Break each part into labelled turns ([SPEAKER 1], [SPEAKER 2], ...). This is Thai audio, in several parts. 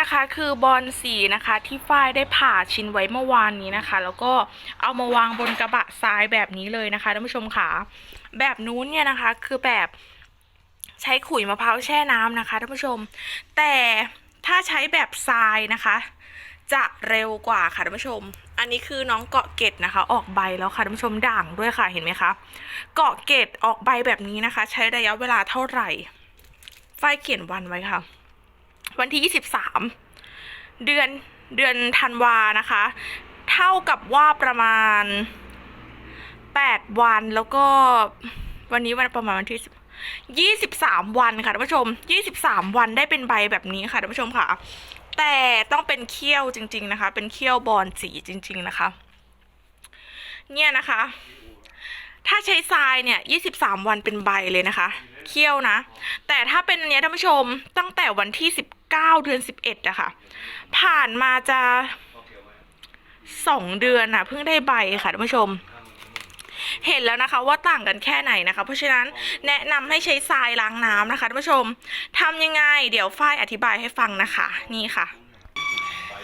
[SPEAKER 1] นะคะคือบอลสีนะคะที่ฝ้ายได้ผ่าชิ้นไว้เมื่อวานนี้นะคะ แล้วก็เอามาวางบนกระบะทรายแบบนี้เลยนะคะท่านผู้ชมค่ะแบบนู้นเนี่ยนะคะคือแบบใช้ขุยมะพร้าวแช่น้ำนะคะท่านผู้ชม แต่ถ้าใช้แบบทรายนะคะ จะเร็วกว่าค่ะท่านผู้ชม อันนี้คือน้องเกาะเกตนะคะ ออกใบแล้วค่ะท่านผู้ชมด่างด้วยค่ะเห็นไหมคะ เกาะเกตออกใบแบบนี้นะคะ ใช้ระยะเวลาเท่าไหร่ฝ้ายเขียนวันไว้ค่ะ วันที่ 23 เดือนเดือนธันวานะคะ เท่ากับว่าประมาณ 8 วันแล้วก็วันนี้วันประมาณวันที่ 23 วันค่ะท่านผู้ชม 23 วันได้เป็นใบแบบนี้ค่ะท่านผู้ชมค่ะ แต่ต้องเป็นเขี้ยวจริง ๆนะคะ เป็นเขี้ยวบอลสีจริง ๆนะคะ เนี่ยนะคะ ถ้าใช้ทรายเนี่ย23วันเป็นใบเลยนะคะ เคี่ยวนะ แต่ถ้าเป็นอันนี้ท่านผู้ชมตั้งแต่วันที่19เดือน11อะค่ะ ผ่านมาจะสองเดือนอะเพิ่งได้ใบค่ะท่านผู้ชม เห็นแล้วนะคะว่าต่างกันแค่ไหนนะคะ เพราะฉะนั้นแนะนำให้ใช้ทรายล้างน้ำนะคะท่านผู้ชมทำยังไง เดี๋ยวฝ้ายอธิบายให้ฟังนะคะ นี่ค่ะ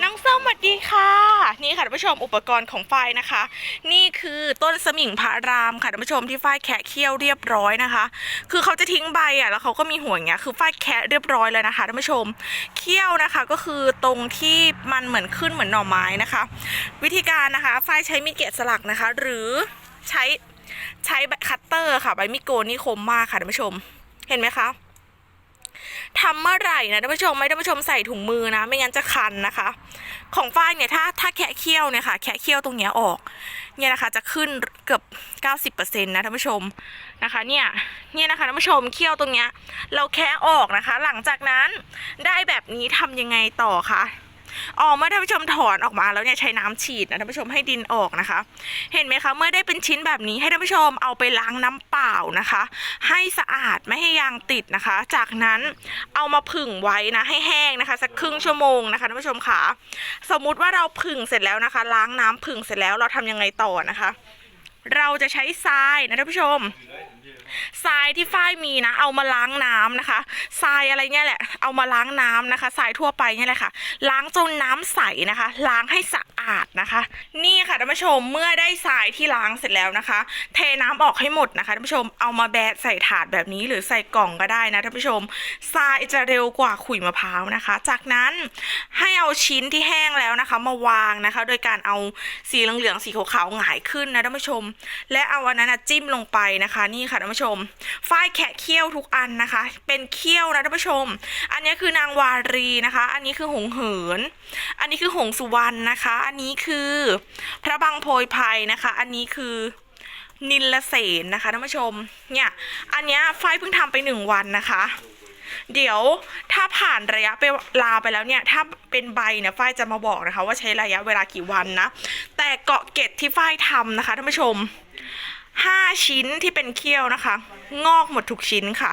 [SPEAKER 1] น้องส้มสวัสดีค่ะ นี่ค่ะท่านผู้ชมอุปกรณ์ของฝ้ายนะคะ นี่คือต้นสมิงพระรามค่ะท่านผู้ชมที่ฝ้ายแคะเคี่ยวเรียบร้อยนะคะ คือเขาจะทิ้งใบอะแล้วเขาก็มีหัวอย่างเงี้ยคือฝ้ายแคะเรียบร้อยแล้วนะคะท่านผู้ชมเคี่ยวนะคะก็คือตรงที่มันเหมือนขึ้นเหมือนหน่อไม้นะคะ วิธีการนะคะฝ้ายใช้มีดเกะสลักนะคะ หรือใช้ใช้คัตเตอร์ค่ะใบมีดโกนนี่คมมากค่ะท่านผู้ชม เห็นไหมคะ ทำเมื่อไหร่นะท่านผู้ชมไม่ท่านผู้ชมใส่ถุงมือนะ ไม่งั้นจะคันนะคะ ของฝ้ายเนี่ยถ้าถ้าแคะเคี้ยวเนี่ยค่ะแคะเคี้ยวตรงเนี้ยออกเนี่ยนะคะจะขึ้นเกือบ 90%นะท่านผู้ชมนะคะเนี่ยเนี่ยนะคะท่านผู้ชมเคี้ยวตรงเนี้ยเราแคะออกนะคะ หลังจากนั้นได้แบบนี้ทำยังไงต่อคะ อ๋อเมื่อท่านผู้ชมถอนออกมาแล้วเนี่ยใช้น้ำฉีดนะท่านผู้ชมให้ดินออกนะคะ เห็นไหมคะ เมื่อได้เป็นชิ้นแบบนี้ให้ท่านผู้ชมเอาไปล้างน้ำเปล่านะคะ ให้สะอาดไม่ให้ยางติดนะคะ จากนั้นเอามาผึ่งไว้นะให้แห้งนะคะ สักครึ่งชั่วโมงนะคะท่านผู้ชมค่ะสมมุติว่าเราผึ่งเสร็จแล้วนะคะ ล้างน้ำผึ่งเสร็จแล้วเราทำยังไงต่อนะคะ เราจะใช้ทรายนะท่านผู้ชม ทรายที่ฝ้ายมีนะ เอามาล้างน้ำนะคะทรายอะไรเนี่ยแหละเอามาล้างน้ำนะคะทรายทั่วไปเนี่ยแหละค่ะ ล้างจนน้ำใสนะคะ ล้างให้สะาดนะคะ นี่ค่ะท่านผู้ชมเมื่อได้ทรายที่ล้างเสร็จแล้วนะคะ เทน้ำออกให้หมดนะคะท่านผู้ชมเอามาแบะใส่ถาดแบบนี้หรือใส่กล่องก็ได้นะท่านผู้ชมทรายจะเร็วกว่าขุยมะพร้าวนะคะ จากนั้นให้เอาชิ้นที่แห้งแล้วนะคะ มาวางนะคะ โดยการเอาสีเหลืองๆสีขาวๆหงายขึ้นนะท่านผู้ชม และเอาอันนั้นจิ้มลงไปนะคะ นี่ค่ะท่านผู้ชมฝ้ายแขะเขี้ยวทุกอันนะคะ เป็นเขี้ยวนะท่านผู้ชม อันนี้คือนางวารีนะคะ อันนี้คือหงเหิน อันนี้คือหงสุวรรณนะคะอันนี้คือพระบางโพยภัยนะคะ อันนี้คือนิลเสนนะคะท่านผู้ชม เนี่ย อันเนี้ยฝ้ายเพิ่งทำไปหนึ่งวันนะคะ เดี๋ยวถ้าผ่านระยะไปลาไปแล้วเนี่ย ถ้าเป็นใบเนี่ยฝ้ายจะมาบอกนะคะ ว่าใช้ระยะเวลากี่วันนะ แต่เกาะเกร็ดที่ฝ้ายทำนะคะท่านผู้ชมห้าชิ้นที่เป็นเขี้ยวนะคะ งอกหมดทุกชิ้นค่ะ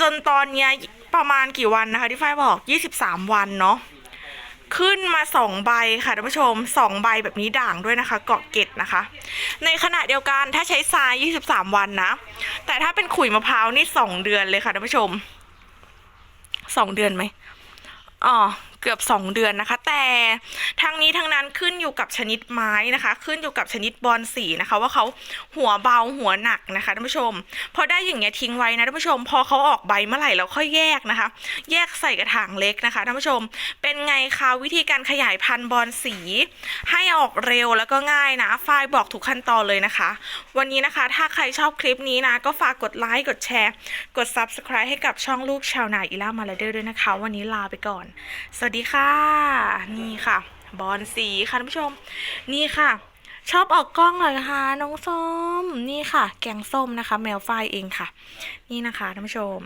[SPEAKER 1] จนตอนเนี้ยประมาณกี่วันนะคะที่ฝ้ายบอก 23 วันเนาะ ขึ้นมาสองใบค่ะท่านผู้ชมสองใบแบบนี้ด่างด้วยนะคะ เกาะเกตนะคะ ในขณะเดียวกันถ้าใช้ทราย 23 วันนะ แต่ถ้าเป็นขุยมะพร้าวนี่2เดือนเลยค่ะท่านผู้ชม2เดือนไหมอ๋อ เกือบ 2 เดือนนะคะ แต่ทั้งนี้ทั้งนั้นขึ้นอยู่กับชนิดไม้นะคะ ขึ้นอยู่กับชนิดบอลสีนะคะ ว่าเขาหัวเบาหัวหนักนะคะท่านผู้ชม พอได้อย่างเงี้ยทิ้งไว้นะท่านผู้ชม พอเขาออกใบเมื่อไหร่เราค่อยแยกนะคะ แยกใส่กระถางเล็กนะคะท่านผู้ชม เป็นไงคะวิธีการขยายพันธุ์บอลสี ให้ออกเร็วแล้วก็ง่ายนะฝ้ายบอกทุกขั้นตอนเลยนะคะ วันนี้นะคะ ถ้าใครชอบคลิปนี้นะก็ฝากกดไลค์กดแชร์ กด subscribe ให้กับช่องลูกชาวนาอีล่ามาลาเดอร์ด้วยนะคะ วันนี้ลาไปก่อนสวัสดีค่ะ นี่ค่ะ บอลสีค่ะท่านผู้ชม นี่ค่ะ ชอบออกกล้องเลยค่ะน้องส้ม นี่ค่ะ แกงส้มนะคะ แมวฝ้ายเองค่ะ นี่นะคะท่านผู้ชม